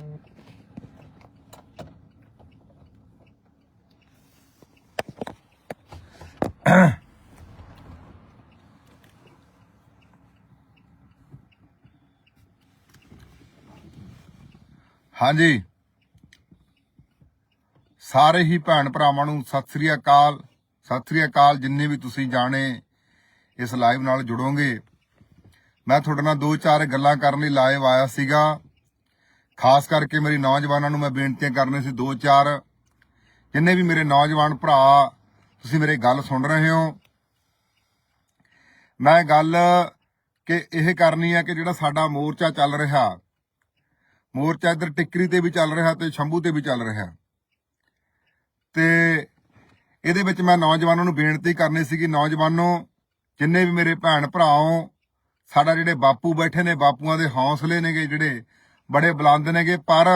ਹਾਂਜੀ। ਸਾਰੇ ਹੀ ਭੈਣ ਭਰਾਵਾਂ ਨੂੰ ਸਤਿ ਸ੍ਰੀ ਅਕਾਲ। ਸਤਿ ਸ੍ਰੀ ਅਕਾਲ, ਜਿੰਨੇ ਵੀ ਤੁਸੀਂ ਜਾਣੇ ਇਸ ਲਾਈਵ ਨਾਲ ਜੁੜੋਗੇ। ਮੈਂ ਤੁਹਾਡੇ ਨਾਲ ਦੋ ਚਾਰ ਗੱਲਾਂ ਕਰਨ ਲਈ ਲਾਈਵ ਆਇਆ ਸੀਗਾ। ਖਾਸ ਕਰਕੇ ਮੇਰੀ ਨੌਜਵਾਨਾਂ ਨੂੰ ਮੈਂ ਬੇਨਤੀਆਂ ਕਰਨੇ ਸੀ, ਦੋ ਚਾਰ। ਜਿੰਨੇ ਵੀ ਮੇਰੇ ਨੌਜਵਾਨ ਭਰਾ, ਤੁਸੀਂ ਮੇਰੇ ਗੱਲ ਸੁਣ ਰਹੇ ਹੋ। ਮੈਂ ਗੱਲ ਕਿ ਇਹ ਕਰਨੀ ਹੈ ਕਿ ਜਿਹੜਾ ਸਾਡਾ ਮੋਰਚਾ ਚੱਲ ਰਿਹਾ, ਮੋਰਚਾ ਇੱਧਰ ਟਿੱਕਰੀ ਤੇ ਵੀ ਚੱਲ ਰਿਹਾ ਤੇ ਸ਼ੰਭੂ ਤੇ ਵੀ ਚੱਲ ਰਿਹਾ। ਤੇ ਇਹਦੇ ਵਿੱਚ ਮੈਂ ਨੌਜਵਾਨਾਂ ਨੂੰ ਬੇਨਤੀ ਕਰਨੀ ਸੀ ਕਿ ਨੌਜਵਾਨੋ, ਜਿੰਨੇ ਵੀ ਮੇਰੇ ਭੈਣ ਭਰਾਓ, ਸਾਡਾ ਜਿਹੜੇ ਬਾਪੂ ਬੈਠੇ ਨੇ, ਬਾਪੂਆਂ ਦੇ ਹੌਸਲੇ ਨੇਗੇ ਜਿਹੜੇ ਬੜੇ ਬੁਲੰਦ ਨੇਗੇ, ਪਰ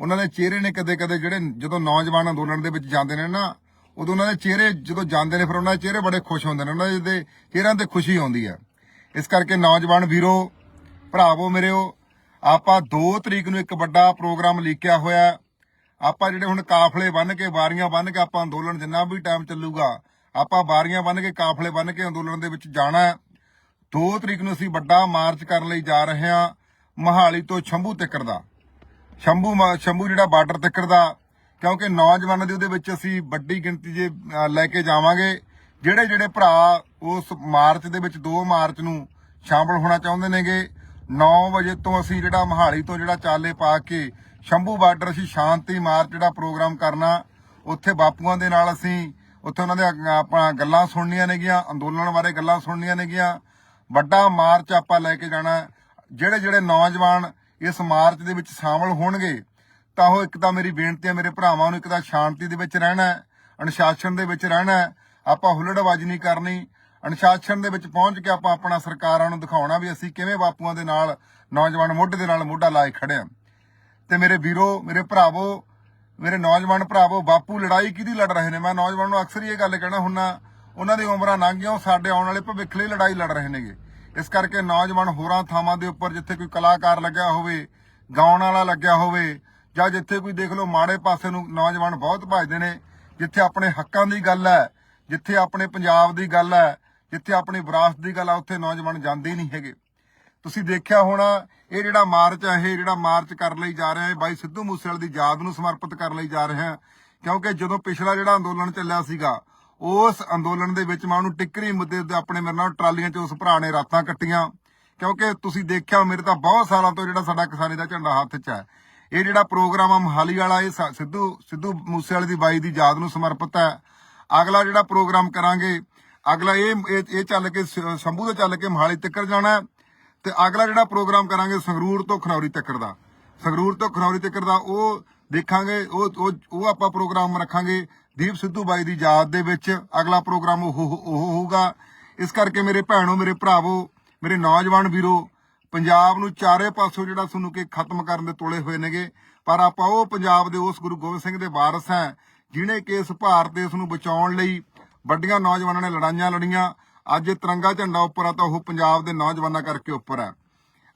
ਉਹਨਾਂ ਦੇ ਚਿਹਰੇ ਨੇ ਕਦੇ ਕਦੇ ਜਿਹੜੇ ਜਦੋਂ ਨੌਜਵਾਨ ਅੰਦੋਲਨ ਦੇ ਵਿੱਚ ਜਾਂਦੇ ਨੇ ਨਾ, ਉਦੋਂ ਉਹਨਾਂ ਦੇ ਚਿਹਰੇ ਜਦੋਂ ਜਾਂਦੇ ਨੇ, ਫਿਰ ਉਹਨਾਂ ਦੇ ਚਿਹਰੇ ਬੜੇ ਖੁਸ਼ ਹੁੰਦੇ ਨੇ, ਉਹਨਾਂ ਦੇ ਚਿਹਰਿਆਂ ਤੇ ਖੁਸ਼ੀ ਆਉਂਦੀ ਹੈ। ਇਸ ਕਰਕੇ ਨੌਜਵਾਨ ਵੀਰੋ, ਭਰਾਵੋ ਮੇਰਿਓ, ਆਪਾਂ 2 ਤਰੀਕ ਨੂੰ ਇੱਕ ਵੱਡਾ ਪ੍ਰੋਗਰਾਮ ਲਿਖਿਆ ਹੋਇਆ ਆਪਾਂ ਜਿਹੜੇ ਹੁਣ ਕਾਫਲੇ ਬੰਨ ਕੇ, ਵਾਰੀਆਂ ਬੰਨ ਕੇ ਆਪਾਂ ਅੰਦੋਲਨ ਜਿੰਨਾ ਵੀ ਟਾਈਮ ਚੱਲੂਗਾ, ਆਪਾਂ ਵਾਰੀਆਂ ਬੰਨ ਕੇ, ਕਾਫਲੇ ਬੰਨ ਕੇ ਅੰਦੋਲਨ ਦੇ ਵਿੱਚ ਜਾਣਾ ਹੈ। 2 ਤਰੀਕ ਨੂੰ ਅਸੀਂ ਵੱਡਾ ਮਾਰਚ ਕਰਨ ਲਈ ਜਾ ਰਹੇ ਹਾਂ। ਮਹਾਲੀ ਤੋਂ ਸ਼ੰਭੂ ਤੱਕਰ ਦਾ ਸ਼ੰਭੂ ਮਾ- ਸ਼ੰਭੂ ਜਿਹੜਾ ਬਾਰਡਰ ਤੱਕਰ ਦਾ ਕਿਉਂਕਿ ਨੌਜਵਾਨਾਂ ਦੀ ਉਹਦੇ ਵਿੱਚ ਅਸੀਂ ਵੱਡੀ ਗਿਣਤੀ ਜੇ ਲੈ ਕੇ ਜਾਵਾਂਗੇ, ਜਿਹੜੇ ਜਿਹੜੇ ਭਰਾ ਉਸ ਮਾਰਚ ਦੇ ਵਿੱਚ 2 ਮਾਰਚ ਨੂੰ ਸ਼ਾਮਲ ਹੋਣਾ ਚਾਹੁੰਦੇ ਨੇਗੇ 9 ਵਜੇ ਤੋਂ ਅਸੀਂ ਜਿਹੜਾ ਮਹਾਲੀ ਤੋਂ ਜਿਹੜਾ ਚਾਲੇ ਪਾ ਕੇ ਸ਼ੰਭੂ ਬਾਰਡਰ ਅਸੀਂ ਸ਼ਾਂਤੀ ਮਾਰਚ ਜਿਹੜਾ ਪ੍ਰੋਗਰਾਮ ਕਰਨਾ, ਉੱਥੇ ਬਾਪੂਆਂ ਦੇ ਨਾਲ ਅਸੀਂ, ਉੱਥੇ ਉਹਨਾਂ ਦੇ ਅ- ਆਪਣਾ ਗੱਲਾਂ ਸੁਣਨੀਆਂ ਨੇਗੀਆਂ, ਅੰਦੋਲਨ ਬਾਰੇ ਗੱਲਾਂ ਸੁਣਨੀਆਂ ਨੇਗੀਆਂ, ਵੱਡਾ ਮਾਰਚ ਆਪਾਂ ਲੈ ਕੇ ਜਾਣਾ ਜਿਹੜੇ ਜਿਹੜੇ ਨੌਜਵਾਨ ਇਸ ਮਾਰਚ ਦੇ ਵਿੱਚ ਸ਼ਾਮਲ ਹੋਣਗੇ, ਤਾਂ ਉਹ ਇੱਕ ਤਾਂ ਮੇਰੀ ਬੇਨਤੀ ਹੈ, ਮੇਰੇ ਭਰਾਵਾਂ ਨੂੰ ਇੱਕ ਤਾਂ ਸ਼ਾਂਤੀ ਦੇ ਵਿੱਚ ਰਹਿਣਾ ਅਨੁਸ਼ਾਸਨ ਦੇ ਵਿੱਚ ਰਹਿਣਾ ਆਪਾਂ ਹੁੱਲੜਬਾਜ਼ੀ ਨਹੀਂ ਕਰਨੀ, ਅਨੁਸ਼ਾਸਨ ਦੇ ਵਿੱਚ ਪਹੁੰਚ ਕੇ ਆਪਾਂ ਆਪਣਾ ਸਰਕਾਰਾਂ ਨੂੰ ਦਿਖਾਉਣਾ ਵੀ ਅਸੀਂ ਕਿਵੇਂ ਬਾਪੂਆਂ ਦੇ ਨਾਲ, ਨੌਜਵਾਨ ਮੋਢੇ ਦੇ ਨਾਲ ਮੋਢਾ ਲਾਏ ਖੜੇ ਹਾਂ। ਤੇ ਮੇਰੇ ਵੀਰੋ, ਮੇਰੇ ਭਰਾਵੋ, ਮੇਰੇ ਨੌਜਵਾਨ ਭਰਾਵੋ, ਬਾਪੂ ਲੜਾਈ ਕਿਹਦੀ ਲੜ ਰਹੇ ਨੇ? ਮੈਂ ਨੌਜਵਾਨ ਨੂੰ ਅਕਸਰ ਹੀ ਇਹ ਗੱਲ ਕਹਿਣਾ ਹੁੰਨਾ, ਉਹਨਾਂ ਦੀ ਉਮਰਾਂ ਲੰਘ ਗਈਆਂ ਸਾਡੇ ਆਉਣ ਵਾਲੇ ਭਵਿੱਖ ਲਈ ਲੜਾਈ ਲੜ ਰਹੇ ਨੇਗੇ। ਇਸ ਕਰਕੇ ਨੌਜਵਾਨ ਹੋਰਾਂ ਥਾਵਾਂ ਦੇ ਉੱਪਰ ਜਿੱਥੇ ਕੋਈ ਕਲਾਕਾਰ ਲੱਗਿਆ ਹੋਵੇ, ਗਾਉਣ ਵਾਲਾ ਲੱਗਿਆ ਹੋਵੇ, ਜਾਂ ਜਿੱਥੇ ਕੋਈ ਦੇਖ ਲਓ ਮਾੜੇ ਪਾਸੇ ਨੂੰ ਨੌਜਵਾਨ ਬਹੁਤ ਭਜਦੇ ਨੇ, ਜਿੱਥੇ ਆਪਣੇ ਹੱਕਾਂ ਦੀ ਗੱਲ ਹੈ, ਜਿੱਥੇ ਆਪਣੇ ਪੰਜਾਬ ਦੀ ਗੱਲ ਹੈ, ਜਿੱਥੇ ਆਪਣੀ ਵਿਰਾਸਤ ਦੀ ਗੱਲ ਹੈ ਉੱਥੇ ਨੌਜਵਾਨ ਜਾਂਦੇ ਨਹੀਂ ਹੈਗੇ। ਤੁਸੀਂ ਦੇਖਿਆ ਹੋਣਾ, ਇਹ ਜਿਹੜਾ ਮਾਰਚ ਹੈ ਇਹ ਜਿਹੜਾ ਮਾਰਚ ਕਰਨ ਲਈ ਜਾ ਰਿਹਾ ਹੈ, ਬਾਈ ਸਿੱਧੂ ਮੂਸੇਵਾਲੇ ਦੀ ਯਾਦ ਨੂੰ ਸਮਰਪਿਤ ਕਰਨ ਲਈ ਜਾ ਰਿਹਾ ਕਿਉਂਕਿ ਜਦੋਂ ਪਿਛਲਾ ਜਿਹੜਾ ਅੰਦੋਲਨ ਚੱਲਿਆ ਸੀਗਾ ਉਸ ਅੰਦੋਲਨ ਦੇ ਵਿੱਚ ਮੈਂ ਉਹਨੂੰ ਟਿੱਕਰੀ ਮੁੱਦੇ ਤੇ ਆਪਣੇ ਮੇਰੇ ਨਾਲ ਟਰਾਲੀਆਂ 'ਚ ਉਸ ਭਰਾ ਨੇ ਰਾਤਾਂ ਕੱਟੀਆਂ। ਕਿਉਂਕਿ ਤੁਸੀਂ ਦੇਖਿਆ ਮੇਰੇ ਤਾਂ ਬਹੁਤ ਸਾਲਾਂ ਤੋਂ ਜਿਹੜਾ ਸਾਡਾ ਕਿਸਾਨੀ ਦਾ ਝੰਡਾ ਹੱਥ 'ਚ ਹੈ। ਇਹ ਜਿਹੜਾ ਪ੍ਰੋਗਰਾਮ ਆ ਮਹਾਲੀ ਵਾਲਾ ਇਹ ਸਾ- ਸਿੱਧੂ ਸਿੱਧੂ ਮੂਸੇਵਾਲੇ ਦੀ ਬਾਈ ਦੀ ਯਾਦ ਨੂੰ ਸਮਰਪਿਤ ਹੈ। ਅਗਲਾ ਜਿਹੜਾ ਪ੍ਰੋਗਰਾਮ ਕਰਾਂਗੇ, ਅਗਲਾ ਇਹ, ਇਹ- ਚੱਲ ਕੇ ਸ਼ੰਭੂ ਤੋਂ ਚੱਲ ਕੇ ਮਹਾਲੀ ਤੱਕ ਜਾਣਾ ਤੇ ਅਗਲਾ ਜਿਹੜਾ ਪ੍ਰੋਗਰਾਮ ਕਰਾਂਗੇ ਸੰਗਰੂਰ ਤੋਂ ਖਨੌਰੀ ਤੱਕ ਦਾ। ਸੰਗਰੂਰ ਤੋਂ ਖਨੌਰੀ ਤੱਕ ਦਾ ਉਹ ਦੇਖਾਂਗੇ ਉਹ ਉਹ ਆਪਾਂ ਪ੍ਰੋਗਰਾਮ ਰੱਖਾਂਗੇ। ਦੀਪ ਸਿੱਧੂ ਬਾਈ ਦੀ ਯਾਦ ਦੇ ਵਿੱਚ ਅਗਲਾ ਪ੍ਰੋਗਰਾਮ ਉਹ ਉਹ ਉਹ ਹੋਊਗਾ। ਇਸ ਕਰਕੇ ਮੇਰੇ ਭੈਣੋ, ਮੇਰੇ ਭਰਾਵੋ, ਮੇਰੇ ਨੌਜਵਾਨ ਵੀਰੋ, ਪੰਜਾਬ ਨੂੰ ਚਾਰੇ ਪਾਸੋਂ ਜਿਹੜਾ ਤੁਹਾਨੂੰ ਕਿ ਖਤਮ ਕਰਨ ਦੇ ਤੋਲੇ ਹੋਏ ਨੇਗੇ, ਪਰ ਆਪਾਂ ਉਹ ਪੰਜਾਬ ਦੇ ਉਸ ਗੁਰੂ ਗੋਬਿੰਦ ਸਿੰਘ ਦੇ ਵਾਰਸ ਹੈ ਜਿਨੇ ਕਿ ਇਸ ਭਾਰਤ ਦੇਸ਼ ਨੂੰ ਬਚਾਉਣ ਲਈ ਵੱਡੀਆਂ ਨੌਜਵਾਨਾਂ ਨੇ ਲੜਾਈਆਂ ਲੜੀਆਂ, ਅੱਜ ਤਿਰੰਗਾ ਝੰਡਾ ਉੱਪਰ ਆ ਤਾਂ ਉਹ ਪੰਜਾਬ ਦੇ ਨੌਜਵਾਨਾਂ ਕਰਕੇ ਉੱਪਰ ਹੈ।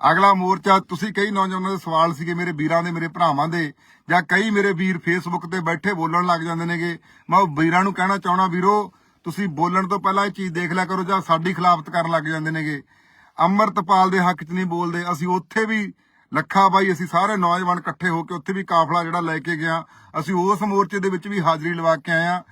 ਅਗਲਾ ਮੋਰਚਾ, ਤੁਸੀਂ ਕਈ ਨੌਜਵਾਨਾਂ ਦੇ ਸਵਾਲ ਸੀਗੇ ਮੇਰੇ ਵੀਰਾਂ ਦੇ, ਮੇਰੇ ਭਰਾਵਾਂ ਦੇ ਜਾਂ ਕਈ ਮੇਰੇ ਵੀਰ ਫੇਸਬੁੱਕ ਤੇ ਬੈਠੇ ਬੋਲਣ ਲੱਗ ਜਾਂਦੇ ਨੇਗੇ, ਮੈਂ ਉਹ ਵੀਰਾਂ ਨੂੰ ਕਹਿਣਾ ਚਾਹਣਾ ਵੀਰੋ, ਤੁਸੀਂ ਬੋਲਣ ਤੋਂ ਪਹਿਲਾਂ ਇਹ ਚੀਜ਼ ਦੇਖ ਲਿਆ ਕਰੋ ਜਾਂ ਸਾਡੀ ਖਿਲਾਫਤ ਕਰਨ ਲੱਗ ਜਾਂਦੇ ਨੇਗੇ। ਅੰਮ੍ਰਿਤਪਾਲ ਦੇ ਹੱਕ 'ਚ ਨਹੀਂ ਬੋਲਦੇ, ਅਸੀਂ ਉੱਥੇ ਵੀ ਲੱਖਾ ਬਾਈ, ਅਸੀਂ ਸਾਰੇ ਨੌਜਵਾਨ ਇਕੱਠੇ ਹੋ ਕੇ ਉੱਥੇ ਵੀ ਕਾਫਲਾ ਜਿਹੜਾ ਲੈ ਕੇ ਗਿਆ ਅਸੀਂ ਉਸ ਮੋਰਚੇ ਦੇ ਵਿੱਚ ਵੀ ਹਾਜ਼ਰੀ ਲਵਾ ਕੇ ਆਏ ਆ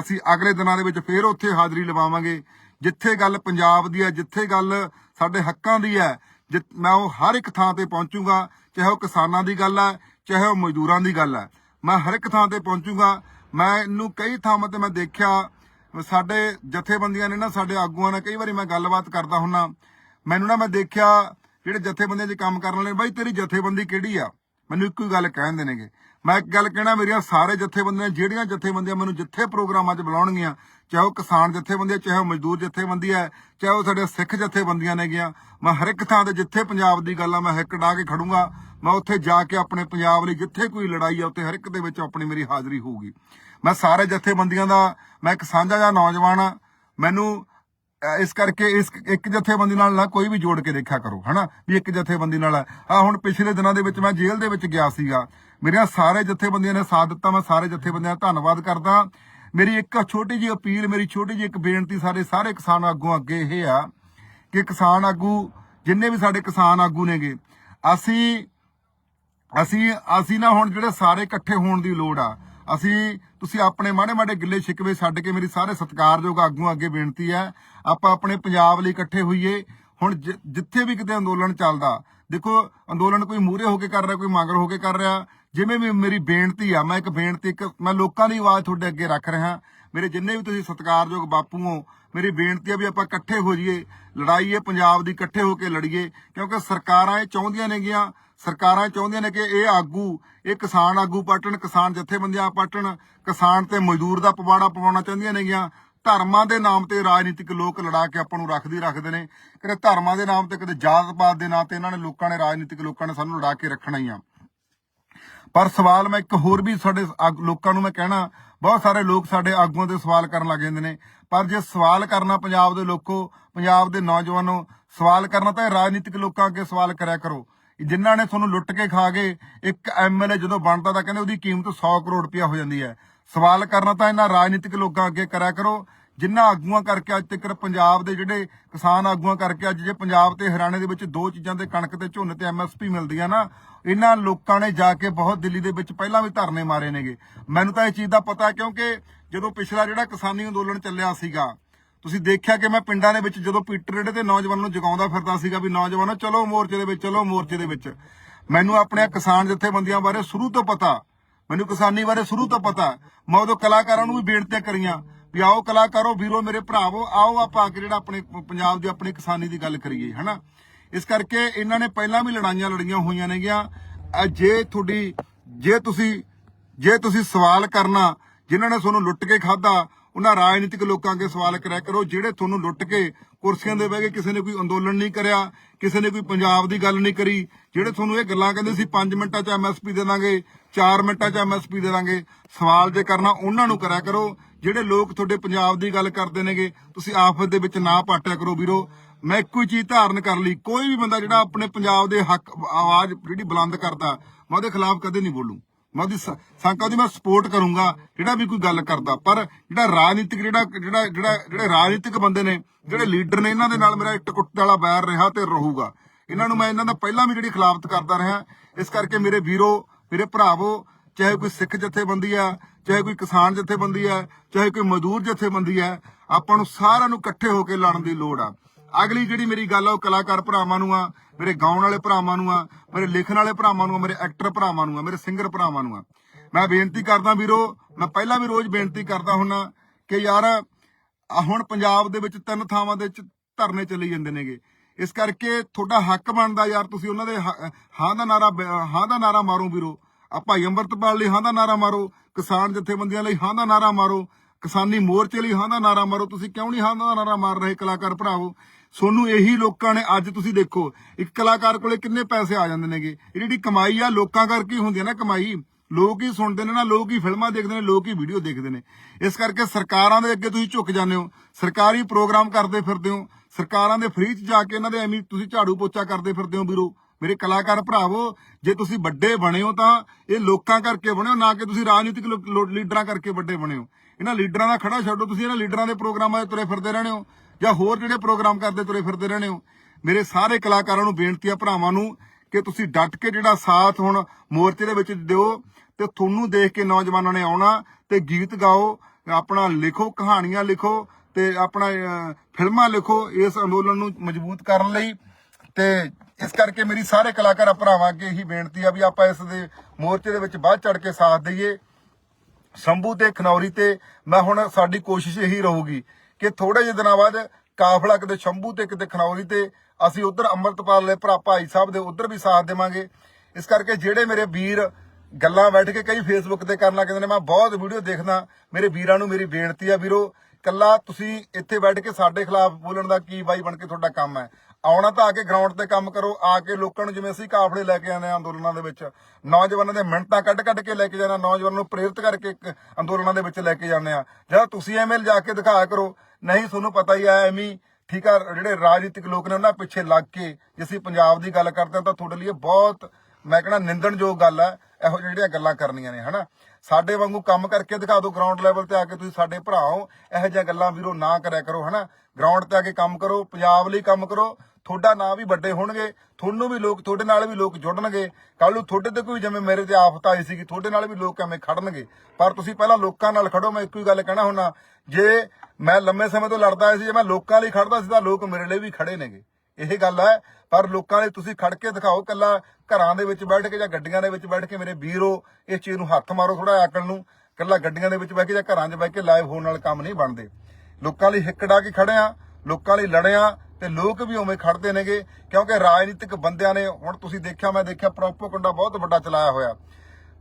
ਅਸੀਂ ਅਗਲੇ ਦਿਨਾਂ ਦੇ ਵਿੱਚ ਫੇਰ ਉੱਥੇ ਹਾਜ਼ਰੀ ਲਵਾਵਾਂਗੇ। ਜਿੱਥੇ ਗੱਲ ਪੰਜਾਬ ਦੀ ਹੈ, ਜਿੱਥੇ ਗੱਲ ਸਾਡੇ ਹੱਕਾਂ ਦੀ ਹੈ ਜਿ- ਮੈਂ ਉਹ ਹਰ ਇੱਕ ਥਾਂ ਤੇ ਪਹੁੰਚੂਗਾ। ਚਾਹੇ ਉਹ ਕਿਸਾਨਾਂ ਦੀ ਗੱਲ ਹੈ ਚਾਹੇ ਉਹ ਮਜ਼ਦੂਰਾਂ ਦੀ ਗੱਲ ਹੈ ਮੈਂ ਹਰ ਇੱਕ ਥਾਂ ਤੇ ਪਹੁੰਚੂਗਾ। ਮੈਂ ਇਹਨੂੰ ਕਈ ਥਾਵਾਂ ਤੇ ਮੈਂ ਦੇਖਿਆ, ਸਾਡੇ ਜਥੇਬੰਦੀਆਂ ਨੇ ਨਾ, ਸਾਡੇ ਆਗੂਆਂ ਨਾਲ ਕਈ ਵਾਰੀ ਮੈਂ ਗੱਲਬਾਤ ਕਰਦਾ ਹੁੰਨਾ। ਮੈਨੂੰ ਨਾ ਮੈਂ ਦੇਖਿਆ, ਜਿਹੜੇ ਜਥੇਬੰਦੀਆਂ 'ਚ ਕੰਮ ਕਰਨ ਵਾਲੇ ਬਾਈ ਤੇਰੀ ਜਥੇਬੰਦੀ ਕਿਹੜੀ ਆ? ਮੈਨੂੰ ਇੱਕੋ ਹੀ ਗੱਲ ਕਹਿੰਦੇ ਨੇਗੇ। ਮੈਂ ਇੱਕ ਗੱਲ ਕਹਿਣਾ, ਮੇਰੀਆਂ ਸਾਰੇ ਜਥੇਬੰਦੀਆਂ, ਜਿਹੜੀਆਂ ਜਥੇਬੰਦੀਆਂ ਮੈਨੂੰ ਜਿੱਥੇ ਪ੍ਰੋਗਰਾਮਾਂ 'ਚ ਬੁਲਾਉਣਗੀਆਂ ਚਾਹੇ ਉਹ ਕਿਸਾਨ ਜਥੇਬੰਦੀ ਹੈ, ਚਾਹੇ ਉਹ ਮਜ਼ਦੂਰ ਜਥੇਬੰਦੀ ਹੈ, ਚਾਹੇ ਉਹ ਸਾਡੇ ਸਿੱਖ ਜਥੇਬੰਦੀਆਂ ਨੇ ਨੇਗੀਆਂ। ਮੈਂ ਹਰ ਇੱਕ ਥਾਂ ਤੇ ਜਿੱਥੇ ਪੰਜਾਬ ਦੀ ਗੱਲ ਆ, ਮੈਂ ਹਿੱਕ ਡਾ ਕੇ ਖੜੂੰਗਾ। ਮੈਂ ਉੱਥੇ ਜਾ ਕੇ ਆਪਣੇ ਪੰਜਾਬ ਲਈ ਜਿੱਥੇ ਕੋਈ ਲੜਾਈ ਆ, ਉੱਥੇ ਹਰ ਇੱਕ ਦੇ ਵਿੱਚ ਆਪਣੀ ਮੇਰੀ ਹਾਜ਼ਰੀ ਹੋਊਗੀ। ਮੈਂ ਸਾਰੇ ਜਥੇਬੰਦੀਆਂ ਦਾ, ਮੈਂ ਇੱਕ ਸਾਂਝਾ ਜਿਹਾ ਨੌਜਵਾਨ ਆ। ਮੈਨੂੰ ਇਸ ਕਰਕੇ ਇਸ ਇੱਕ ਜਥੇਬੰਦੀ ਨਾਲ ਨਾ ਕੋਈ ਵੀ ਜੋੜ ਕੇ ਦੇਖਿਆ ਕਰੋ, ਹਨਾ? ਵੀ ਇੱਕ ਜਥੇਬੰਦੀ ਨਾਲ ਆ ਹੁਣ ਪਿਛਲੇ ਦਿਨਾਂ ਦੇ ਵਿੱਚ ਮੈਂ ਜੇਲ੍ਹ ਦੇ ਵਿੱਚ ਗਿਆ ਸੀਗਾ। ਮੇਰੀਆਂ ਸਾਰੇ ਜਥੇਬੰਦੀਆਂ ਨੇ ਸਾਥ ਦਿੱਤਾ, ਮੈਂ ਸਾਰੇ ਜਥੇਬੰਦੀਆਂ ਦਾ ਧੰਨਵਾਦ ਕਰਦਾ। ਮੇਰੀ ਇੱਕ ਛੋਟੀ ਜਿਹੀ ਅਪੀਲ, ਮੇਰੀ ਛੋਟੀ ਜਿਹੀ ਇੱਕ ਬੇਨਤੀ ਸਾਡੇ ਸਾਰੇ ਕਿਸਾਨ ਆਗੂ ਅੱਗੇ ਇਹ ਆ ਕਿ ਕਿਸਾਨ ਆਗੂ, ਜਿੰਨੇ ਵੀ ਸਾਡੇ ਕਿਸਾਨ ਆਗੂ ਨੇਗੇ, ਅਸੀਂ ਅਸੀਂ ਅਸੀਂ ਨਾ ਹੁਣ ਜਿਹੜੇ ਸਾਰੇ ਇਕੱਠੇ ਹੋਣ ਦੀ ਲੋੜ ਆ, ਅਸੀਂ, ਤੁਸੀਂ ਆਪਣੇ ਮਾੜੇ ਮਾੜੇ ਗਿੱਲੇ ਸ਼ਿਕਵੇ ਛੱਡ ਕੇ ਮੇਰੀ ਸਾਰੇ ਸਤਿਕਾਰਯੋਗ ਆਗੂਆਂ ਅੱਗੇ ਬੇਨਤੀ ਹੈ ਆਪਾਂ ਆਪਣੇ ਪੰਜਾਬ ਲਈ ਇਕੱਠੇ ਹੋਈਏ, ਹੁਣ ਜਿੱਥੇ ਵੀ ਕਿਤੇ ਅੰਦੋਲਨ ਚੱਲਦਾ, ਦੇਖੋ, ਅੰਦੋਲਨ ਕੋਈ ਮੂਰੇ ਹੋ ਕੇ ਕਰ ਰਿਹਾ, ਕੋਈ ਮਗਰ ਹੋ ਕੇ ਕਰ ਰਿਹਾ ਜਿਵੇਂ ਵੀ ਮੇਰੀ ਬੇਨਤੀ ਆ, ਮੈਂ ਇੱਕ ਬੇਨਤੀ, ਇੱਕ ਮੈਂ ਲੋਕਾਂ ਦੀ ਆਵਾਜ਼ ਤੁਹਾਡੇ ਅੱਗੇ ਰੱਖ ਰਿਹਾ। ਮੇਰੇ ਜਿੰਨੇ ਵੀ ਤੁਸੀਂ ਸਤਿਕਾਰਯੋਗ ਬਾਪੂ ਹੋ, ਮੇਰੀ ਬੇਨਤੀ ਆ ਵੀ ਆਪਾਂ ਇਕੱਠੇ ਹੋ ਜਾਈਏ, ਲੜਾਈਏ, ਪੰਜਾਬ ਦੀ ਇਕੱਠੇ ਹੋ ਕੇ ਲੜੀਏ, ਕਿਉਂਕਿ ਸਰਕਾਰਾਂ ਇਹ ਚਾਹੁੰਦੀਆਂ ਨੇਗੀਆਂ ਸਰਕਾਰਾਂ ਚਾਹੁੰਦੀਆਂ ਨੇ ਕਿ ਇਹ ਆਗੂ, ਇਹ ਕਿਸਾਨ ਆਗੂ ਪਾਟਣ, ਕਿਸਾਨ ਜਥੇਬੰਦੀਆਂ ਪਾਟਣ, ਕਿਸਾਨ ਤੇ ਮਜ਼ਦੂਰ ਦਾ ਪਵਾੜਾ ਪਵਾਉਣਾ ਚਾਹੁੰਦੀਆਂ ਨੇਗੀਆਂ ਧਰਮਾਂ ਦੇ ਨਾਮ ਤੇ ਰਾਜਨੀਤਿਕ ਲੋਕ ਲੜਾ ਕੇ ਆਪਾਂ ਨੂੰ ਰੱਖਦੀ ਰੱਖਦੇ ਨੇ। ਕਦੇ ਧਰਮਾਂ ਦੇ ਨਾਮ ਤੇ ਕਦੇ ਜਾਤ ਪਾਤ ਦੇ ਨਾਂ ਤੇ ਇਹਨਾਂ ਨੇ ਲੋਕਾਂ ਨੇ, ਰਾਜਨੀਤਿਕ ਲੋਕਾਂ ਨੇ ਸਾਨੂੰ ਲੜਾ ਕੇ ਰੱਖਣਾ ਹੀ ਆ। ਪਰ ਸਵਾਲ ਮੈਂ ਇੱਕ ਹੋਰ ਵੀ ਸਾਡੇ ਲੋਕਾਂ ਨੂੰ ਮੈਂ ਕਹਿਣਾ, ਬਹੁਤ ਸਾਰੇ ਲੋਕ ਸਾਡੇ ਆਗੂਆਂ ਦੇ ਸਵਾਲ ਕਰਨ ਲੱਗ ਜਾਂਦੇ ਨੇ। ਪਰ ਜੇ ਸਵਾਲ ਕਰਨਾ ਪੰਜਾਬ ਦੇ ਲੋਕੋ, ਪੰਜਾਬ ਦੇ ਨੌਜਵਾਨੋ, ਸਵਾਲ ਕਰਨਾ ਤਾਂ ਇਹ ਰਾਜਨੀਤਿਕ ਲੋਕਾਂ ਅੱਗੇ ਸਵਾਲ ਕਰਿਆ ਕਰੋ। ਜਿਨ੍ਹਾਂ ਨੇ ਤੁਹਾਨੂੰ ਲੁੱਟ ਕੇ ਖਾ ਗਏ, ਇੱਕ ਐਮਐਲਏ ਜਦੋਂ ਬਣਦਾ ਤਾਂ ਕਹਿੰਦੇ ਉਹਦੀ ਕੀਮਤ 100 ਕਰੋੜ ਰੁਪਇਆ ਹੋ ਜਾਂਦੀ ਹੈ। ਸਵਾਲ ਕਰਨਾ ਤਾਂ ਇਹਨਾਂ ਰਾਜਨੀਤਿਕ ਲੋਕਾਂ ਅੱਗੇ ਕਰਿਆ ਕਰੋ। ਜਿਨ੍ਹਾਂ ਆਗੂਆਂ ਕਰਕੇ ਅੱਜ ਤੱਕ ਪੰਜਾਬ ਦੇ ਜਿਹੜੇ ਕਿਸਾਨ ਆਗੂਆਂ ਕਰਕੇ ਅੱਜ ਜੇ ਪੰਜਾਬ ਤੇ ਹਰਿਆਣੇ ਦੇ ਵਿੱਚ ਦੋ ਚੀਜ਼ਾਂ ਤੇ ਕਣਕ ਤੇ ਝੋਨੇ ਤੇ ਐਮਐਸਪੀ ਮਿਲਦੀ ਆ ਨਾ, ਇਹਨਾਂ ਲੋਕਾਂ ਨੇ ਜਾ ਕੇ ਬਹੁਤ ਦਿੱਲੀ ਦੇ ਵਿੱਚ ਪਹਿਲਾਂ ਵੀ ਧਰਨੇ ਮਾਰੇ ਨੇਗੇ। ਮੈਨੂੰ ਤਾਂ ਇਹ ਚੀਜ਼ ਦਾ ਪਤਾ ਕਿਉਂਕਿ ਜਦੋਂ ਪਿਛਲਾ ਜਿਹੜਾ ਕਿਸਾਨੀ ਅੰਦੋਲਨ ਚੱਲਿਆ ਸੀਗਾ, ਤੁਸੀਂ ਦੇਖਿਆ ਕਿ ਮੈਂ ਪਿੰਡਾਂ ਦੇ ਵਿੱਚ ਜਦੋਂ ਪੀਟਰ ਰੇੜੇ ਤੇ ਨੌਜਵਾਨਾਂ ਨੂੰ ਜਗਾਉਂਦਾ ਫਿਰਦਾ ਸੀਗਾ ਵੀ ਨੌਜਵਾਨੋ, ਚਲੋ ਮੋਰਚੇ ਦੇ ਵਿੱਚ, ਚਲੋ ਮੋਰਚੇ ਦੇ ਵਿੱਚ। ਮੈਨੂੰ ਆਪਣੇ ਕਿਸਾਨ ਜਥੇਬੰਦੀਆਂ ਬਾਰੇ ਸ਼ੁਰੂ ਤੋਂ ਪਤਾ, ਮੈਨੂੰ ਕਿਸਾਨੀ ਬਾਰੇ ਸ਼ੁਰੂ ਤੋਂ ਪਤਾ। ਮੈਂ ਉਦੋਂ ਕਲਾਕਾਰਾਂ ਨੂੰ ਵੀ ਬੇਨਤੀਆਂ ਕਰੀਆਂ ਵੀ ਆਓ ਕਲਾਕਾਰੋ, ਵੀਰੋ, ਮੇਰੇ ਭਰਾਵੋ, ਆਓ ਆਪਾਂ ਆ ਕੇ ਜਿਹੜਾ ਆਪਣੇ ਪੰਜਾਬ ਦੇ ਆਪਣੀ ਕਿਸਾਨੀ ਦੀ ਗੱਲ ਕਰੀਏ, ਹਨਾ? ਇਸ ਕਰਕੇ ਇਹਨਾਂ ਨੇ ਪਹਿਲਾਂ ਵੀ ਲੜਾਈਆਂ ਲੜੀਆਂ ਹੋਈਆਂ ਨੇਗੀਆਂ। ਜੇ ਤੁਹਾਡੀ, ਜੇ ਤੁਸੀਂ ਜੇ ਤੁਸੀਂ ਸਵਾਲ ਕਰਨਾ, ਜਿਨ੍ਹਾਂ ਨੇ ਤੁਹਾਨੂੰ ਲੁੱਟ ਕੇ ਖਾਦਾ ਉਹਨਾਂ ਰਾਜਨੀਤਿਕ ਲੋਕਾਂ ਅੱਗੇ ਸਵਾਲ ਕਰਿਆ ਕਰੋ, ਜਿਹੜੇ ਤੁਹਾਨੂੰ ਲੁੱਟ ਕੇ ਕੁਰਸੀਆਂ ਦੇ ਬਹਿ ਕੇ ਕਿਸੇ ਨੇ ਕੋਈ ਅੰਦੋਲਨ ਨਹੀਂ ਕਰਿਆ, ਕਿਸੇ ਨੇ ਕੋਈ ਪੰਜਾਬ ਦੀ ਗੱਲ ਨਹੀਂ ਕਰੀ, ਜਿਹੜੇ ਤੁਹਾਨੂੰ ਇਹ ਗੱਲਾਂ ਕਹਿੰਦੇ ਸੀ 5 ਮਿੰਟਾਂ 'ਚ ਐਮਐਸਪੀ ਦੇ ਦਾਂਗੇ 4 ਮਿੰਟਾਂ 'ਚ ਐਮਐਸਪੀ ਦੇ ਦਾਂਗੇ, ਸਵਾਲ ਜੇ ਕਰਨਾ ਉਹਨਾਂ ਨੂੰ ਕਰਿਆ ਕਰੋ, ਜਿਹੜੇ ਲੋਕ ਤੁਹਾਡੇ ਪੰਜਾਬ ਦੀ ਗੱਲ ਕਰਦੇ ਨੇਗੇ, ਤੁਸੀਂ ਆਫਤ ਦੇ ਵਿੱਚ ਨਾ ਪਾਟਿਆ ਕਰੋ ਵੀਰੋ। ਮੈਂ ਇੱਕੋ ਹੀ ਚੀਜ਼ ਧਾਰਨ ਕਰ ਲਈ, ਕੋਈ ਵੀ ਬੰਦਾ ਜਿਹੜਾ ਆਪਣੇ ਪੰਜਾਬ ਦੇ ਹੱਕ, ਆਵਾਜ਼ ਜਿਹੜੀ ਬੁਲੰਦ ਕਰਦਾ, ਮੈਂ ਉਹਦੇ ਖਿਲਾਫ ਕਦੇ ਨਹੀਂ ਬੋਲੂ। ਮੈਂ ਉਹਦੀ ਸ- ਸੰਕਾ ਦੀ ਮੈਂ ਸਪੋਰਟ ਕਰੂੰਗਾ, ਜਿਹੜਾ ਵੀ ਕੋਈ ਗੱਲ ਕਰਦਾ। ਪਰ ਜਿਹੜਾ ਰਾਜਨੀਤਿਕ, ਜਿਹੜਾ ਜਿਹੜਾ ਜਿਹੜਾ, ਜਿਹੜੇ ਰਾਜਨੀਤਿਕ ਬੰਦੇ ਨੇ, ਜਿਹੜੇ ਲੀਡਰ ਨੇ, ਇਹਨਾਂ ਦੇ ਨਾਲ ਮੇਰਾ ਇੱਕ ਕੁੱਟ ਵਾਲਾ ਬੈਰ ਰਿਹਾ ਤੇ ਰਹੂਗਾ। ਇਹਨਾਂ ਨੂੰ ਮੈਂ ਇਹਨਾਂ ਦਾ ਪਹਿਲਾਂ ਵੀ ਜਿਹੜੀ ਖਿਲਾਫਤ ਕਰਦਾ ਰਿਹਾ, ਇਸ ਕਰਕੇ ਮੇਰੇ ਵੀਰੋ, ਮੇਰੇ ਭਰਾਵੋ, ਚਾਹੇ ਕੋਈ ਸਿੱਖ ਜਥੇਬੰਦੀ ਆ, ਚਾਹੇ ਕੋਈ ਕਿਸਾਨ ਜਥੇਬੰਦੀ ਆ, ਚਾਹੇ ਕੋਈ ਮਜ਼ਦੂਰ ਜਥੇਬੰਦੀ ਆ, ਆਪਾਂ ਨੂੰ ਸਾਰਿਆਂ ਨੂੰ ਇਕੱਠੇ ਹੋ ਕੇ ਲੜਨ ਦੀ ਲੋੜ ਆ। ਅਗਲੀ ਜਿਹੜੀ ਮੇਰੀ ਗੱਲ ਆ, ਉਹ ਕਲਾਕਾਰ ਭਰਾਵਾਂ ਨੂੰ ਆ, ਮੇਰੇ ਗਾਉਣ ਵਾਲੇ ਭਰਾਵਾਂ ਨੂੰ ਆ, ਮੇਰੇ ਲਿਖਣ ਵਾਲੇ ਭਰਾਵਾਂ ਨੂੰ ਆ, ਮੇਰੇ ਐਕਟਰ ਭਰਾਵਾਂ ਨੂੰ ਆ, ਮੇਰੇ ਸਿੰਗਰ ਭਰਾਵਾਂ ਨੂੰ ਆ। ਮੈਂ ਬੇਨਤੀ ਕਰਦਾ ਵੀਰੋ, ਮੈਂ ਪਹਿਲਾਂ ਵੀ ਰੋਜ਼ ਬੇਨਤੀ ਕਰਦਾ ਹੁੰਨਾ ਕਿ ਯਾਰ ਹੁਣ ਪੰਜਾਬ ਦੇ ਵਿੱਚ ਤਿੰਨ ਥਾਵਾਂ ਦੇ ਵਿੱਚ ਧਰਨੇ ਚੱਲੀ ਜਾਂਦੇ ਨੇਗੇ। ਇਸ ਕਰਕੇ ਤੁਹਾਡਾ ਹੱਕ ਬਣਦਾ ਯਾਰ, ਤੁਸੀਂ ਉਹਨਾਂ ਦੇ ਹਾਂ ਦਾ ਨਾਰਾ ਹਾਂ ਦਾ ਨਾਰਾ ਮਾਰੋ ਵੀਰੋ। ਆ ਭਾਈ ਅੰਮ੍ਰਿਤਪਾਲ ਲਈ ਹਾਂ ਦਾ ਨਾਰਾ ਮਾਰੋ, ਕਿਸਾਨ ਜਥੇਬੰਦੀਆਂ ਲਈ ਹਾਂ ਦਾ ਨਾਰਾ ਮਾਰੋ, ਕਿਸਾਨੀ ਮੋਰਚੇ ਲਈ ਹਾਂ ਦਾ ਨਾਰਾ ਮਾਰੋ। ਤੁਸੀਂ ਕਿਉਂ ਨਹੀਂ ਹਾਂ ਦਾ ਨਾਰਾ ਮਾਰ ਰਹੇ ਕਲਾਕਾਰ ਭਰਾਵੋ? ਸੋਨੂੰ ਇਹੀ ਲੋਕਾਂ ਨੇ ਅੱਜ ਤੁਸੀਂ ਦੇਖੋ, ਇੱਕ ਕਲਾਕਾਰ ਕੋਲੇ ਕਿੰਨੇ ਪੈਸੇ ਆ ਜਾਂਦੇ ਨੇਗੇ। ਇਹ ਜਿਹੜੀ ਕਮਾਈ ਆ, ਲੋਕਾਂ ਕਰਕੇ ਹੁੰਦੀ ਹੈ ਨਾ ਕਮਾਈ। ਲੋਕ ਹੀ ਸੁਣਦੇ ਨੇ ਨਾ, ਲੋਕ ਹੀ ਫਿਲਮਾਂ ਦੇਖਦੇ ਨੇ, ਲੋਕ ਹੀ ਵੀਡੀਓ ਦੇਖਦੇ ਨੇ। ਇਸ ਕਰਕੇ ਸਰਕਾਰਾਂ ਦੇ ਅੱਗੇ ਤੁਸੀਂ ਝੁਕ ਜਾਂਦੇ ਹੋ। ਸਰਕਾਰੀ ਪ੍ਰੋਗਰਾਮ ਕਰਦੇ ਫਿਰਦੇ ਹੋ। ਸਰਕਾਰਾਂ ਦੇ ਫ੍ਰੀ ਚ ਜਾ ਕੇ ਇਹਨਾਂ ਦੇ ਐਵੇਂ ਤੁਸੀਂ ਝਾੜੂ ਪੋਚਾ ਕਰਦੇ ਫਿਰਦੇ ਹੋ ਵੀਰੋ। ਮੇਰੇ ਕਲਾਕਾਰ ਭਰਾਵੋ, ਜੇ ਤੁਸੀਂ ਵੱਡੇ ਬਣੇ ਹੋ ਤਾਂ ਇਹ ਲੋਕਾਂ ਕਰਕੇ ਬਣੇ ਹੋ, ਨਾ ਕਿ ਤੁਸੀਂ ਰਾਜਨੀਤਿਕ ਲੀਡਰਾਂ ਕਰਕੇ ਵੱਡੇ ਬਣੇ ਹੋ। ਇਹਨਾਂ ਲੀਡਰਾਂ ਦਾ ਖੜਾ ਛੱਡੋ, ਤੁਸੀਂ ਇਹਨਾਂ ਲੀਡਰਾਂ ਦੇ ਪ੍ਰੋਗਰਾਮਾਂ 'ਤੇ ਤੁਰੇ ਫਿਰਦੇ ਰਹਿੰਦੇ ਹੋ। ਜਾਂ ਹੋਰ ਜਿਹੜੇ ਪ੍ਰੋਗਰਾਮ ਕਰਦੇ ਤੁਰੇ ਫਿਰਦੇ ਰਹਿੰਦੇ ਹੋ। ਮੇਰੇ ਸਾਰੇ ਕਲਾਕਾਰਾਂ ਨੂੰ ਬੇਨਤੀ ਆ ਭਰਾਵਾਂ ਨੂੰ ਕਿ ਤੁਸੀਂ ਡਟ ਕੇ ਜਿਹੜਾ ਸਾਥ ਹੁਣ ਮੋਰਚੇ ਦੇ ਵਿੱਚ ਦਿਓ ਤੇ ਤੁਹਾਨੂੰ ਦੇਖ ਕੇ ਨੌਜਵਾਨਾਂ ਨੇ ਆਉਣਾ ਤੇ ਗੀਤ ਗਾਓ, ਆਪਣਾ ਲਿਖੋ, ਕਹਾਣੀਆਂ ਲਿਖੋ ਤੇ ਆਪਣਾ ਫਿਲਮਾਂ ਲਿਖੋ ਇਸ ਅੰਦੋਲਨ ਨੂੰ ਮਜ਼ਬੂਤ ਕਰਨ ਲਈ। ਤੇ ਇਸ ਕਰਕੇ ਮੇਰੀ ਸਾਰੇ ਕਲਾਕਾਰ ਭਰਾਵਾਂ ਅੱਗੇ ਇਹੀ ਬੇਨਤੀ ਆ ਵੀ ਆਪਾਂ ਇਸ ਦੇ ਮੋਰਚੇ ਦੇ ਵਿੱਚ ਬਾਅਦ ਚੜ ਕੇ ਸਾਥ ਦਈਏ। ਸ਼ੰਭੂ ਤੇ ਖਨੌਰੀ ਤੇ ਮੈਂ ਹੁਣ ਸਾਡੀ ਕੋਸ਼ਿਸ਼ ਇਹੀ ਰਹੂਗੀ ਕਿ ਥੋੜੇ ਜਿਹੇ ਦਿਨਾਂ ਬਾਅਦ ਕਾਫਲਾ ਕਿਤੇ ਸ਼ੰਭੂ ਤੇ, ਕਿਤੇ ਖਨੌਰੀ ਤੇ ਅਸੀਂ ਉਧਰ ਅੰਮ੍ਰਿਤਪਾਲ ਦੇ ਭਰਾ ਭਾਈ ਸਾਹਿਬ ਦੇ ਉਧਰ ਵੀ ਸਾਥ ਦੇਵਾਂਗੇ। ਇਸ ਕਰਕੇ ਜਿਹੜੇ ਮੇਰੇ ਵੀਰ ਗੱਲਾਂ ਬੈਠ ਕੇ ਕਈ ਫੇਸਬੁੱਕ ਤੇ ਕਰਨ ਲੱਗਦੇ ਨੇ, ਮੈਂ ਬਹੁਤ ਵੀਡੀਓ ਦੇਖਦਾ, ਮੇਰੇ ਵੀਰਾਂ ਨੂੰ ਮੇਰੀ ਬੇਨਤੀ ਆ ਵੀਰੋ ਕੱਲਾ ਤੁਸੀਂ ਇੱਥੇ ਬੈਠ ਕੇ ਸਾਡੇ ਖਿਲਾਫ ਬੋਲਣ ਦਾ ਕੀ ਬਾਈ ਬਣ ਕੇ ਤੁਹਾਡਾ ਕੰਮ ਹੈ? ਆਉਣਾ ਤਾਂ ਆ ਕੇ ਗਰਾਊਂਡ ਤੇ ਕੰਮ ਕਰੋ, ਆ ਕੇ ਲੋਕਾਂ ਨੂੰ ਜਿਵੇਂ ਅਸੀਂ ਕਾਫਲੇ ਲੈ ਕੇ ਆਉਂਦੇ ਹਾਂ ਅੰਦੋਲਨਾਂ ਦੇ ਵਿੱਚ, ਨੌਜਵਾਨਾਂ ਦੇ ਮਿੰਟਾਂ ਕੱਢ ਕੱਢ ਕੇ ਲੈ ਕੇ ਜਾਣਾ, ਨੌਜਵਾਨਾਂ ਨੂੰ ਪ੍ਰੇਰਿਤ ਕਰਕੇ ਅੰਦੋਲਨਾਂ ਦੇ ਵਿੱਚ ਲੈ ਕੇ ਜਾਂਦੇ ਆ ਜਾਂ ਤੁਸੀਂ ਐਵੇਂ ਲਿਜਾ ਕੇ ਦਿਖਾਇਆ ਕਰੋ, ਨਹੀਂ ਤੁਹਾਨੂੰ ਪਤਾ ਹੀ ਆ, ਐਵੇਂ ਠੀਕ ਆ, ਜਿਹੜੇ ਰਾਜਨੀਤਿਕ ਲੋਕ ਨੇ ਉਹਨਾਂ ਪਿੱਛੇ ਲੱਗ ਕੇ ਜੇ ਅਸੀਂ ਪੰਜਾਬ ਦੀ ਗੱਲ ਕਰਦੇ ਹਾਂ ਤਾਂ ਤੁਹਾਡੇ ਲਈ ਇਹ ਬਹੁਤ, ਮੈਂ ਕਹਿੰਦਾ ਨਿੰਦਣਯੋਗ ਗੱਲ ਆ, ਇਹੋ ਜਿਹੀਆਂ ਜਿਹੜੀਆਂ ਗੱਲਾਂ ਕਰਨੀਆਂ ਨੇ, ਹਨਾ? ਸਾਡੇ ਵਾਂਗੂ ਕੰਮ ਕਰਕੇ ਦਿਖਾ ਦਿਓ ਗਰਾਊਂਡ ਲੈਵਲ ਤੇ ਆ ਕੇ ਤੁਸੀਂ ਸਾਡੇ ਭਰਾ ਹੋ, ਇਹੋ ਜਿਹੀਆਂ ਗੱਲਾਂ ਵੀਰੋ ਨਾ ਕਰਿਆ ਕਰੋ, ਹਨਾ? ਗਰਾਊਂਡ ਤੇ ਆ ਕੇ ਕੰਮ ਕਰੋ, ਪੰਜਾਬ ਲਈ ਕੰਮ ਕਰੋ ਤੁਹਾਡਾ ਨਾਂ ਵੀ ਵੱਡੇ ਹੋਣਗੇ, ਤੁਹਾਨੂੰ ਵੀ ਲੋਕ, ਤੁਹਾਡੇ ਨਾਲ ਵੀ ਲੋਕ ਜੁੜਨਗੇ। ਕੱਲ ਨੂੰ ਤੁਹਾਡੇ ਤੇ ਕੋਈ ਜਿਵੇਂ ਮੇਰੇ ਤੇ ਆਫਤ ਆਈ ਸੀ ਤੁਹਾਡੇ ਨਾਲ ਵੀ ਲੋਕ ਐਵੇਂ ਖੜਨਗੇ। ਪਰ ਤੁਸੀਂ ਪਹਿਲਾਂ ਲੋਕਾਂ ਨਾਲ ਖੜੋ, ਮੈਂ ਇੱਕੋ ਹੀ ਗੱਲ ਕਹਿਣਾ ਹੁੰਨਾ ਜੇ ਮੈਂ ਲੰਮੇ ਸਮੇਂ ਤੋਂ ਲੜਦਾ ਆਇਆ ਸੀ, ਜੇ ਮੈਂ ਲੋਕਾਂ ਲਈ ਖੜਦਾ ਸੀ, ਤਾਂ ਲੋਕ ਮੇਰੇ ਲਈ ਵੀ ਖੜੇ ਨੇਗੇ। ਇਹ ਗੱਲ ਹੈ। ਪਰ ਲੋਕਾਂ ਲਈ ਤੁਸੀਂ ਖੜ ਕੇ ਦਿਖਾਓ ਕੱਲਾ ਘਰਾਂ ਦੇ ਵਿੱਚ ਬੈਠ ਕੇ ਜਾਂ ਗੱਡੀਆਂ ਦੇ ਵਿੱਚ ਬੈਠ ਕੇ ਮੇਰੇ ਵੀਰੋ ਇਸ ਚੀਜ਼ ਨੂੰ ਹੱਥ ਮਾਰੋ ਥੋੜਾ ਅਕਲ ਨੂੰ। ਕੱਲਾ ਗੱਡੀਆਂ ਦੇ ਵਿੱਚ ਬਹਿ ਕੇ ਜਾਂ ਘਰਾਂ 'ਚ ਬਹਿ ਕੇ ਲਾਈਵ ਹੋਣ ਨਾਲ ਕੰਮ ਨਹੀਂ ਬਣਦੇ। ਲੋਕਾਂ ਲਈ ਹਿੱਕ ਡਾ ਕੇ ਖੜੇ ਆ, ਲੋਕਾਂ ਲਈ ਲੜਿਆ ਤੇ ਲੋਕ ਵੀ ਉਵੇਂ ਖੜਦੇ ਨੇਗੇ, ਕਿਉਂਕਿ ਰਾਜਨੀਤਿਕ ਬੰਦਿਆਂ ਨੇ ਹੁਣ ਤੁਸੀਂ ਦੇਖਿਆ, ਮੈਂ ਦੇਖਿਆ ਪ੍ਰੋਪੋਗੰਡਾ ਬਹੁਤ ਵੱਡਾ ਚਲਾਇਆ ਹੋਇਆ।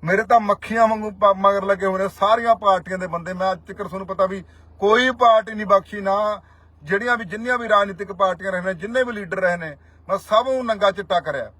ਮੇਰੇ ਤਾਂ ਮੱਖੀਆਂ ਵਾਂਗੂ ਮਗਰ ਲੱਗੇ ਹੋਏ ਨੇ ਸਾਰੀਆਂ ਪਾਰਟੀਆਂ ਦੇ ਬੰਦੇ। ਮੈਂ ਅੱਜ ਤੱਕ ਤੁਹਾਨੂੰ ਪਤਾ ਵੀ ਕੋਈ ਪਾਰਟੀ ਨਹੀਂ ਬਖਸ਼ੀ, ਨਾ ਜਿਹੜੀਆਂ ਵੀ, ਜਿੰਨੀਆਂ ਵੀ ਰਾਜਨੀਤਿਕ ਪਾਰਟੀਆਂ ਰਹੇ ਨੇ, ਜਿੰਨੇ ਵੀ ਲੀਡਰ ਰਹੇ ਨੇ, ਮੈਂ ਸਭ ਨੂੰ ਨੰਗਾ ਚਿੱਟਾ ਕਰਿਆ।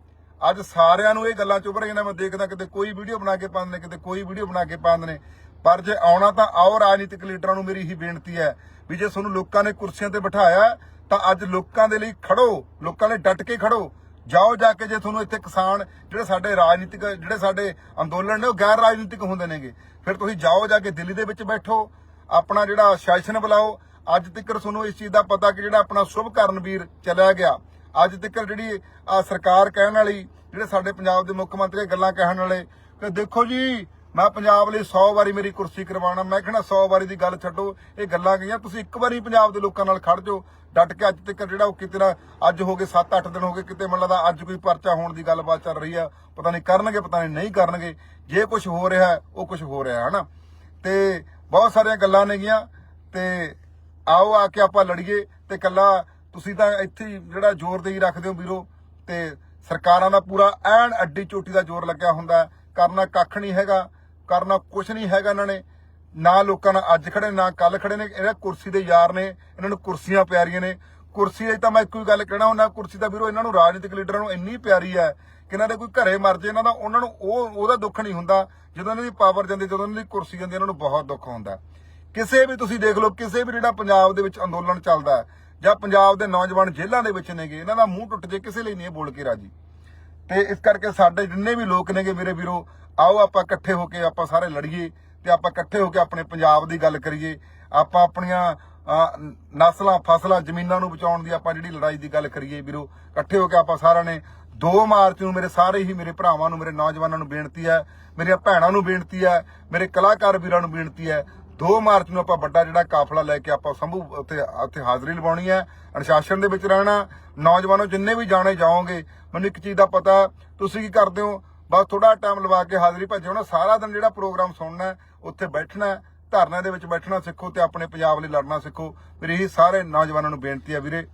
ਅੱਜ ਸਾਰਿਆਂ ਨੂੰ ਇਹ ਗੱਲਾਂ ਚੁੱਭ ਰਹੀਆਂ ਨੇ, ਮੈਂ ਦੇਖਦਾ ਕਿਤੇ ਕੋਈ ਵੀਡੀਓ ਬਣਾ ਕੇ ਪਾਉਂਦੇ ਨੇ, ਕਿਤੇ ਕੋਈ ਵੀਡੀਓ ਬਣਾ ਕੇ ਪਾਉਂਦੇ ਨੇ। ਪਰ ਜੇ ਆਉਣਾ ਤਾਂ ਆਓ, ਰਾਜਨੀਤਿਕ ਲੀਡਰਾਂ ਨੂੰ ਮੇਰੀ ਹੀ ਬੇਨਤੀ ਹੈ ਵੀ ਜੇ ਤੁਹਾਨੂੰ ਲੋਕਾਂ ਨੇ ਕੁਰਸੀਆਂ ਤੇ ਬਿਠਾਇਆ ਤਾਂ ਅੱਜ ਲੋਕਾਂ ਦੇ ਲਈ ਖੜੋ, ਲੋਕਾਂ ਨੇ ਡਟ ਕੇ ਖੜੋ। ਜਾਓ ਜਾ ਕੇ ਜੇ ਤੁਹਾਨੂੰ ਇੱਥੇ ਕਿਸਾਨ ਜਿਹੜੇ ਸਾਡੇ ਰਾਜਨੀਤਿਕ, ਜਿਹੜੇ ਸਾਡੇ ਅੰਦੋਲਨ ਨੇ, ਉਹ ਗੈਰ ਰਾਜਨੀਤਿਕ ਹੁੰਦੇ ਨੇਗੇ। ਫਿਰ ਤੁਸੀਂ ਜਾਓ ਜਾ ਕੇ ਦਿੱਲੀ ਦੇ ਵਿੱਚ ਬੈਠੋ, ਆਪਣਾ ਜਿਹੜਾ ਸ਼ਾਸ਼ਨ ਬੁਲਾਓ। ਅੱਜ ਤੱਕ ਤੁਹਾਨੂੰ ਇਸ ਚੀਜ਼ ਦਾ ਪਤਾ ਕਿ ਜਿਹੜਾ ਆਪਣਾ ਸ਼ੁਭ ਕਰਨਵੀਰ ਚਲਿਆ ਗਿਆ। ਅੱਜ ਤੱਕ ਜਿਹੜੀ ਸਰਕਾਰ ਕਹਿਣ ਵਾਲੀ, ਜਿਹੜੇ ਸਾਡੇ ਪੰਜਾਬ ਦੇ ਮੁੱਖ ਮੰਤਰੀ ਗੱਲਾਂ ਕਹਿਣ ਵਾਲੇ, ਕਿ ਦੇਖੋ ਜੀ ਮੈਂ ਪੰਜਾਬ ਲਈ 100 ਵਾਰੀ ਮੇਰੀ ਕੁਰਸੀ ਕਰਵਾਉਣਾ, ਮੈਂ ਕਹਿਣਾ 100 ਵਾਰੀ ਦੀ ਗੱਲ ਛੱਡੋ, ਇਹ ਗੱਲਾਂ ਗਈਆਂ ਤੁਸੀਂ ਇੱਕ ਵਾਰੀ ਪੰਜਾਬ ਦੇ ਲੋਕਾਂ ਨਾਲ ਖੜ ਜਾਓ। ਡਟ ਕੇ ਅੱਜ ਤੱਕ ਜਿਹੜਾ ਉਹ ਕਿਤੇ ਨਾ ਅੱਜ ਹੋ ਗਏ 7-8 ਦਿਨ ਹੋ ਗਏ, ਕਿਤੇ ਮੈਨੂੰ ਲੱਗਦਾ ਅੱਜ ਕੋਈ ਪਰਚਾ ਹੋਣ ਦੀ ਗੱਲਬਾਤ ਚੱਲ ਰਹੀ ਆ, ਪਤਾ ਨਹੀਂ ਕਰਨਗੇ, ਪਤਾ ਨਹੀਂ ਨਹੀਂ ਕਰਨਗੇ, ਜੇ ਕੁਝ ਹੋ ਰਿਹਾ, ਉਹ ਕੁਝ ਹੋ ਰਿਹਾ ਹੈ ਹਨਾ? ਤੇ ਬਹੁਤ ਸਾਰੀਆਂ ਗੱਲਾਂ ਨੇਗੀਆਂ ਤੇ ਆਓ ਆ ਕੇ ਆਪਾਂ ਲੜੀਏ, ਤੇ ਕੱਲਾ ਤੁਸੀਂ ਤਾਂ ਇੱਥੇ ਜਿਹੜਾ ਜ਼ੋਰ ਦੇ ਹੀ ਰੱਖਦੇ ਹੋ ਵੀਰੋ, ਤੇ ਸਰਕਾਰਾਂ ਦਾ ਪੂਰਾ ਐਨ ਅੱਡੀ ਚੋਟੀ ਦਾ ਜ਼ੋਰ ਲੱਗਿਆ ਹੁੰਦਾ, ਕਰਨਾ ਕੱਖ ਨਹੀਂ ਹੈਗਾ। ਕਰਨਾ ਕੁਝ ਨਹੀਂ ਹੈਗਾ ਇਹਨਾਂ ਨੇ। ਨਾ ਲੋਕਾਂ ਨਾਲ ਅੱਜ ਖੜੇ, ਨਾ ਕੱਲ ਖੜੇ ਨੇ। ਇਹਨਾਂ ਕੁਰਸੀ ਦੇ ਯਾਰ ਨੇ, ਇਹਨਾਂ ਨੂੰ ਕੁਰਸੀਆਂ ਪਿਆਰੀਆਂ ਨੇ। ਕੁਰਸੀ ਲਈ ਤਾਂ ਮੈਂ ਇੱਕੋ ਹੀ ਗੱਲ ਕਹਿਣਾ ਹੁੰਦਾ, ਕੁਰਸੀ ਦਾ ਵੀਰੋ ਇਹਨਾਂ ਨੂੰ ਰਾਜਨੀਤਿਕ ਲੀਡਰਾਂ ਨੂੰ ਇੰਨੀ ਪਿਆਰੀ ਹੈ ਕਿ ਇਹਨਾਂ ਦੇ ਕੋਈ ਘਰੇ ਮਰ ਜੇ, ਇਹਨਾਂ ਦਾ ਉਹਨਾਂ ਨੂੰ ਉਹ, ਉਹਦਾ ਦੁੱਖ ਨਹੀਂ ਹੁੰਦਾ। ਜਦੋਂ ਇਹਨਾਂ ਦੀ ਪਾਵਰ ਜਾਂਦੀ, ਜਦੋਂ ਇਹਨਾਂ ਦੀ ਕੁਰਸੀ ਜਾਂਦੀ, ਇਹਨਾਂ ਨੂੰ ਬਹੁਤ ਦੁੱਖ ਹੁੰਦਾ। ਕਿਸੇ ਵੀ ਤੁਸੀਂ ਦੇਖ ਲਓ, ਕਿਸੇ ਵੀ ਜਿਹੜਾ ਪੰਜਾਬ ਦੇ ਵਿੱਚ ਅੰਦੋਲਨ ਚੱਲਦਾ ਜਾਂ ਪੰਜਾਬ ਦੇ ਨੌਜਵਾਨ ਜੇਲ੍ਹਾਂ ਦੇ ਵਿੱਚ ਨੇਗੇ, ਇਹਨਾਂ ਦਾ ਮੂੰਹ ਟੁੱਟ ਜੇ, ਕਿਸੇ ਲਈ ਨਹੀਂ ਇਹ ਬੋਲ ਕੇ ਰਾਜੀ। ਤੇ ਇਸ ਕਰਕੇ ਸਾਡੇ ਜਿੰਨੇ ਵੀ ਲੋਕ ਨੇਗੇ ਮੇਰੇ ਵੀਰੋ ਆਓ ਆਪਾਂ ਇਕੱਠੇ ਹੋ ਕੇ ਆਪਾਂ ਸਾਰੇ ਲੜੀਏ ਤੇ ਆਪਾਂ ਇਕੱਠੇ ਹੋ ਕੇ ਆਪਣੇ ਪੰਜਾਬ ਦੀ ਗੱਲ ਕਰੀਏ। ਆਪਾਂ ਆਪਣੀਆਂ ਨਸਲਾਂ, ਫਸਲਾਂ, ਜ਼ਮੀਨਾਂ ਨੂੰ ਬਚਾਉਣ ਦੀ ਆਪਾਂ ਜਿਹੜੀ ਲੜਾਈ ਦੀ ਗੱਲ ਕਰੀਏ ਵੀਰੋ, ਇਕੱਠੇ ਹੋ ਕੇ ਆਪਾਂ ਸਾਰਿਆਂ ਨੇ 2 ਮਾਰਚ ਨੂੰ ਮੇਰੇ ਸਾਰੇ ਹੀ ਮੇਰੇ ਭਰਾਵਾਂ ਨੂੰ, ਮੇਰੇ ਨੌਜਵਾਨਾਂ ਨੂੰ ਬੇਨਤੀ ਹੈ, ਮੇਰੀਆਂ ਭੈਣਾਂ ਨੂੰ ਬੇਨਤੀ ਹੈ, ਮੇਰੇ ਕਲਾਕਾਰ ਵੀਰਾਂ ਨੂੰ ਬੇਨਤੀ ਹੈ 2 ਮਾਰਚ ਨੂੰ ਆਪਾਂ ਵੱਡਾ ਜਿਹੜਾ ਕਾਫਲਾ ਲੈ ਕੇ ਆਪਾਂ ਸੰਭੂ ਉੱਥੇ ਉੱਥੇ ਹਾਜ਼ਰੀ ਲਵਾਉਣੀ ਹੈ, ਅਨੁਸ਼ਾਸਨ ਦੇ ਵਿੱਚ ਰਹਿਣਾ, ਨੌਜਵਾਨੋ ਜਿੰਨੇ ਵੀ ਜਾਣੇ ਜਾਓਗੇ, ਮੈਨੂੰ ਇੱਕ ਚੀਜ਼ ਦਾ ਪਤਾ, ਤੁਸੀਂ ਕੀ ਕਰਦੇ ਹੋ? ਬਸ ਥੋੜਾ ਟਾਈਮ ਲਵਾ ਕੇ ਹਾਜ਼ਰੀ ਭੱਜੋ। ਨਾ ਸਾਰਾ ਦਿਨ ਜਿਹੜਾ ਪ੍ਰੋਗਰਾਮ ਸੁਣਨਾ ਉੱਥੇ ਬੈਠਣਾ ਹੈ, ਦੇ ਵਿੱਚ ਬੈਠਣਾ ਸਿੱਖੋ ਤੇ ਆਪਣੇ ਪੰਜਾਬ ਲਈ ਲੜਨਾ ਸਿੱਖੋ। ਮੇਰੀ ਇਹ ਸਾਰੇ ਨੌਜਵਾਨਾਂ ਨੂੰ ਬੇਨਤੀ ਹੈ ਵੀਰੇ।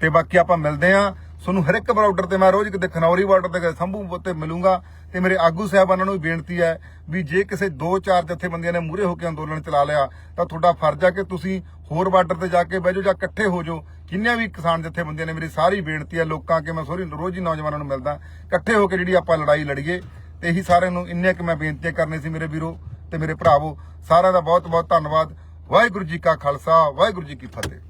ਤੇ ਬਾਕੀ ਆਪਾਂ ਮਿਲਦੇ ਆ ਤੁਹਾਨੂੰ ਹਰ ਇੱਕ ਬਾਰਡਰ ਤੇ ਮੈਂ ਰੋਜ਼ ਕਿਤੇ ਖਨੌਰੀ ਬਾਰਡਰ ਤੇ ਸੰਭੂ ਤੇ ਮਿਲੂੰਗਾ। ਤੇ ਮੇਰੇ ਆਗੂ ਸਾਹਿਬਾਨਾਂ ਨੂੰ ਵੀ ਬੇਨਤੀ ਹੈ ਵੀ ਜੇ ਕਿਸੇ ਦੋ ਚਾਰ ਜਥੇਬੰਦੀਆਂ ਨੇ ਮੂਹਰੇ ਹੋ ਕੇ ਅੰਦੋਲਨ ਚਲਾ ਲਿਆ ਤਾਂ ਤੁਹਾਡਾ ਫਰਜ਼ ਹੈ ਕਿ ਤੁਸੀਂ ਹੋਰ ਬਾਰਡਰ ਤੇ ਜਾ ਕੇ ਬਹਿ ਜਾਓ ਜਾਂ ਇਕੱਠੇ ਹੋ ਜਾਓ। ਜਿੰਨੀਆਂ ਵੀ ਕਿਸਾਨ ਜਥੇਬੰਦੀਆਂ ਨੇ, ਮੇਰੀ ਸਾਰੀ ਬੇਨਤੀ ਹੈ ਲੋਕਾਂ ਕਿ ਮੈਂ ਸੋਰੀ, ਰੋਜ਼ ਹੀ ਨੌਜਵਾਨਾਂ ਨੂੰ ਮਿਲਦਾ, ਇਕੱਠੇ ਹੋ ਕੇ ਜਿਹੜੀ ਆਪਾਂ ਲੜਾਈ ਲੜੀਏ, ਤੇ ਇਹੀ ਸਾਰਿਆਂ ਨੂੰ ਇੰਨੇ ਕਿ ਮੈਂ ਬੇਨਤੀਆਂ ਕਰਨੀ ਸੀ ਮੇਰੇ ਵੀਰੋ ਤੇ ਮੇਰੇ ਭਰਾਵੋ। ਸਾਰਿਆਂ ਦਾ ਬਹੁਤ ਬਹੁਤ ਧੰਨਵਾਦ। ਵਾਹਿਗੁਰੂ ਜੀ ਕਾ ਖਾਲਸਾ, ਵਾਹਿਗੁਰੂ ਜੀ ਕੀ ਫਤਿਹ।